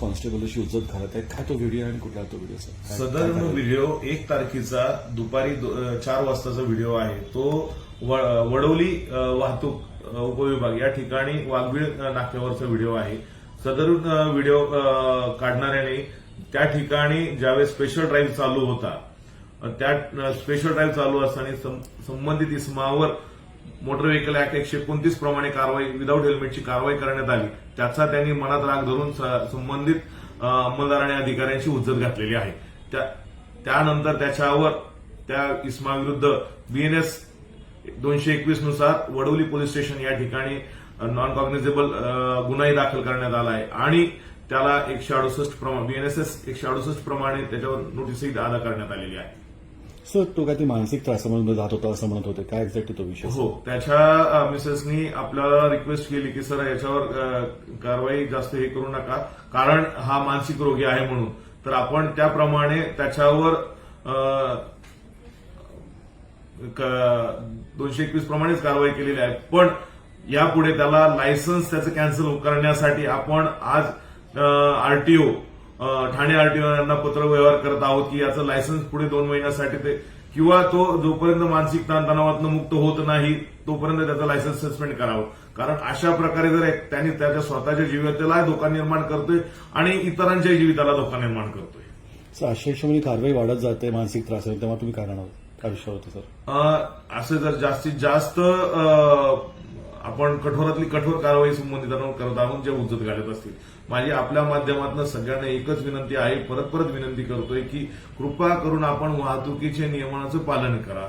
Constable अशी उज्जत घालत आहे काय तो व्हिडिओ आणि कुठला तो व्हिडिओ सदर व्हिडिओ एक तारखेचा दुपारी चार वाजताचा व्हिडिओ आहे. तो वडवली वाहतूक उपविभाग या ठिकाणी वाघबीळ नाक्यावरचा व्हिडिओ आहे. सदरून अ, व्हिडिओ काढणाऱ्याने त्या ठिकाणी ज्यावेळेस स्पेशल ड्राईव्ह चालू होता त्या स्पेशल ड्राईव्ह चालू असताना संबंधित इसमावर मोटर व्हेकल ऍक्ट एकशे एकोणतीस प्रमाणे कारवाई विदाऊट हेल्मेटची कारवाई करण्यात आली. त्याचा त्यांनी मनात राग धरून संबंधित अंमलदार आणि अधिकाऱ्यांची उज्जत घातलेली आहे. त्यानंतर त्याच्यावर त्या इस्माविरुद्ध बीएनएस दोनशे एकवीसनुसार वडवली पोलीस स्टेशन या ठिकाणी नॉन कॉग्निझेबल गुन्हाही दाखल करण्यात आला आहे. आणि त्याला एकशे अडुसष्ट प्रमाणे बीएनएसएस एकशे अडुसष्ट प्रमाणे त्याच्यावर नोटीसही अदा करण्यात आलेली आहे. सर तो काय ती मानसिक त्रासामध्ये जात होता असं म्हणत होते. काय एक्झॅक्टली तो विषय? हो त्याच्या मिसेसनी आपल्याला रिक्वेस्ट केली की सर याच्यावर कारवाई जास्त हे करू नका. कारण हा मानसिक रोगी आहे म्हणून. तर आपण त्याप्रमाणे त्याच्यावर दोनशे एकवीस प्रमाणेच कारवाई केलेली आहे. पण यापुढे त्याला लायसन्स त्याचं कॅन्सल करण्यासाठी आपण आज आरटीओ ठाणे आरटीओ यांना पत्र व्यवहार करत आहोत की याचं लायसन्स पुढे दोन महिन्यासाठी ते किंवा तो जोपर्यंत मानसिक ताणतणावातनं मुक्त होत नाही तोपर्यंत त्याचं लायसन्स सस्पेंड करावं. कारण अशा प्रकारे जर एक- त्यांनी त्याच्या स्वतःच्या जीविताला धोका निर्माण करतोय आणि इतरांच्या जीविताला धोका निर्माण करतोय. सर अशा हिशोबाने कारवाई वाढत जाते मानसिक त्रास तेव्हा तुम्ही काय राहणार काय विषय होते सर? असं जर जास्तीत जास्त आपण कठोरातली कठोर कारवाई संबंधितांवर करत आहोत जे उज्जत घालत असतील. माझी आपल्या माध्यमातून सगळ्यांना एकच विनंती आहे परत परत विनंती करतोय की कृपा करून आपण वाहतुकीच्या नियमांचं पालन करा.